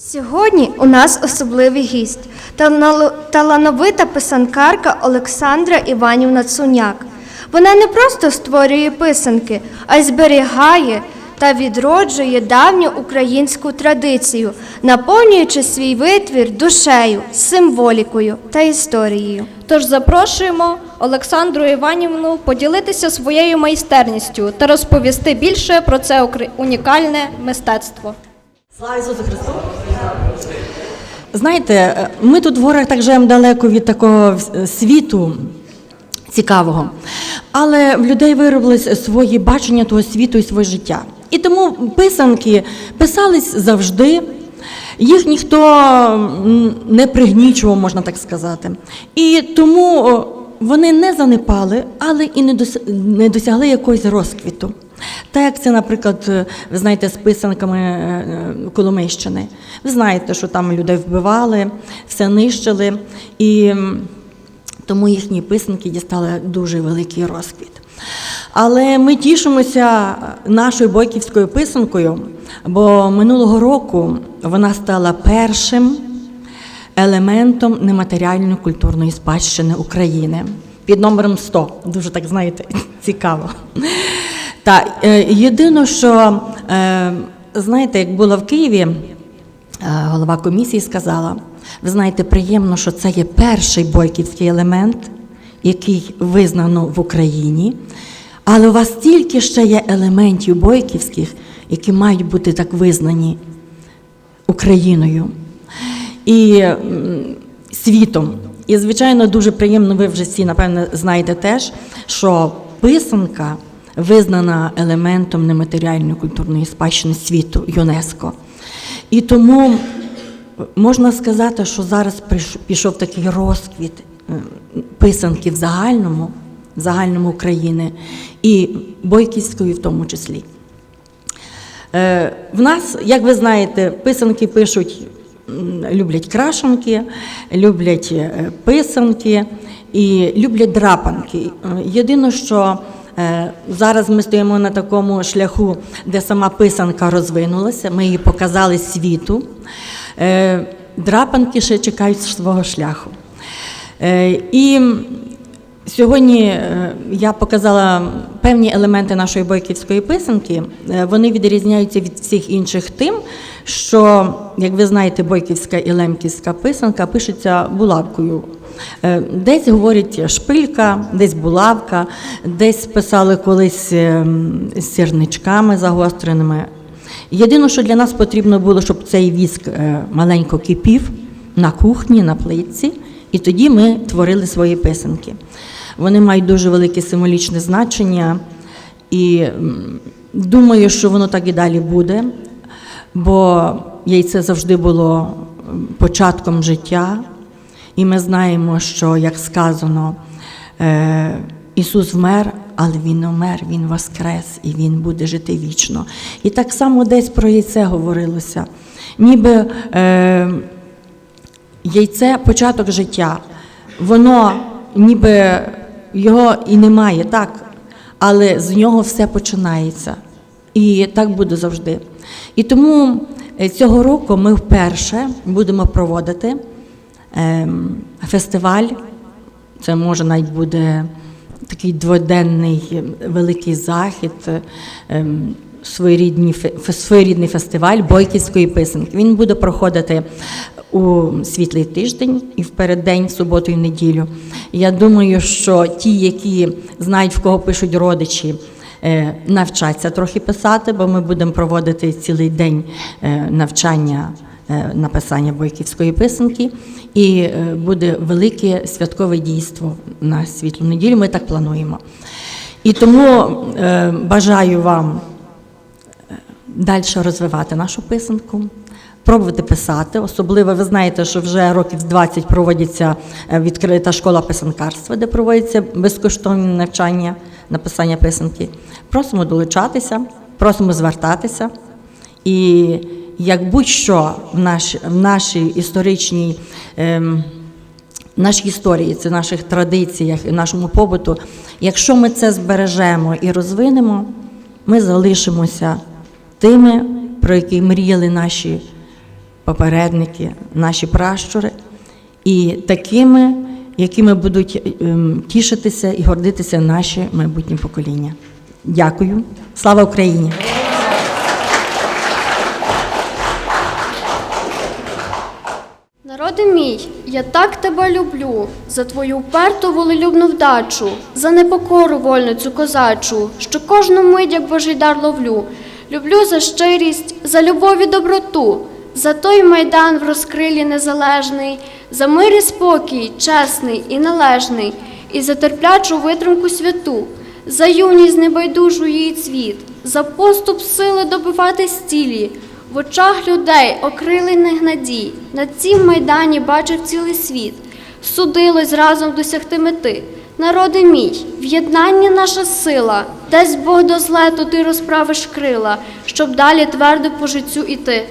Сьогодні у нас особливий гість талановита писанкарка Олександра Іванівна Цуняк. Вона не просто створює писанки, а й зберігає та відроджує давню українську традицію, наповнюючи свій витвір душею, символікою та історією. Тож запрошуємо Олександру Іванівну поділитися своєю майстерністю та розповісти більше про це унікальне мистецтво. Слава Ісусу Христу! Знаєте, ми тут в горах так живемо далеко від такого світу цікавого, але в людей виробилось свої бачення того світу і своє життя. І тому писанки писались завжди. Їх ніхто не пригнічував, можна так сказати. І тому вони не занепали, але і не досягли якогось розквіту. Так як це, наприклад, е, ви знаєте, з писанками е, е, Коломийщини. Ви знаєте, що там людей вбивали, все нищили, і тому їхні писанки дістали дуже великий розквіт. Але ми тішимося нашою бойківською писанкою, бо минулого року вона стала першим елементом нематеріальної культурної спадщини України під номером 100. Дуже так знаєте, цікаво. Та е, єдине, що е, знаєте, як була в Києві, е, голова комісії сказала: ви знаєте, приємно, що це є перший бойківський елемент, який визнано в Україні. Але у вас стільки ще є елементів бойківських, які мають бути так визнані Україною і світом. І, звичайно, дуже приємно, ви вже всі, напевно, знаєте теж, що писанка визнана елементом нематеріальної культурної спадщини світу ЮНЕСКО. І тому можна сказати, що зараз пішов такий розквіт е, писанки в загальному, в загальному України і бойківської в тому числі. Е, В нас, як ви знаєте, писанки пишуть, люблять крашенки, люблять е, писанки і люблять драпанки. Єдине, що зараз ми стоїмо на такому шляху, де сама писанка розвинулася, ми її показали світу. Е, Драпанки ще чекають свого шляху. Е, І Сьогодні е, я показала певні елементи нашої бойківської писанки. Е, Вони відрізняються від всіх інших тим, що, як ви знаєте, бойківська і лемківська писанка пишеться булавкою. Е, Десь говорять шпилька, десь булавка, десь писали колись ем, з сірничками загостреними. Єдине, що для нас потрібно було, щоб цей віск е, маленько кипів на кухні, на плитці, і тоді ми творили свої писанки. Вони мають дуже велике символічне значення, і думаю, що воно так і далі буде, бо яйце завжди було початком життя, і ми знаємо, що, як сказано, е, Ісус вмер, але Він не вмер, Він воскрес і Він буде жити вічно. І так само десь про яйце говорилося. Ніби е, яйце початок життя, воно ніби його і немає, так, але з нього все починається. І так буде завжди. І тому е, цього року ми вперше будемо проводити фестиваль. Це може навіть буде такий дводенний великий захід, ем, своєрідний, фе- фе- своєрідний фестиваль бойківської писанки. Він буде проходити у світлий тиждень і в переддень, в суботу і в неділю. Я думаю, що ті, які знають, в кого пишуть родичі, е, навчаться трохи писати, бо ми будемо проводити цілий день е, навчання написання бойківської писанки, і е, буде велике святкове дійство на світлу неділю. Ми так плануємо. І тому е, бажаю вам далі розвивати нашу писанку, пробувати писати. Особливо ви знаєте, що вже років з 20 проводиться е, відкрита школа писанкарства, де проводиться безкоштовне навчання написання писанки. Просимо долучатися, просимо звертатися. І як будь-що в, наш, в нашій історичній. Ем, нашій історії, це в наших традиціях і нашому побуту. Якщо ми це збережемо і розвинемо, ми залишимося тими, про які мріяли наші попередники, наші пращури, і такими, якими будуть ем, тішитися і гордитися наші майбутні покоління. Дякую. Слава Україні! Народи мій, я так тебе люблю, за твою вперту волелюбну вдачу, за непокору вольницю козачу, що кожну мить, як божий дар ловлю. Люблю за щирість, за любов і доброту, за той майдан в розкрилі незалежний, за мир і спокій, чесний і належний, і за терплячу витримку святу, за юність небайдужу її цвіт, за поступ сили добивати стілі. В очах людей окрилених надій на цім майдані бачив цілий світ. Судилось разом досягти мети. Народи мій, в єднанні наша сила, десь Бог до злету ти розправиш крила, щоб далі твердо по життю іти.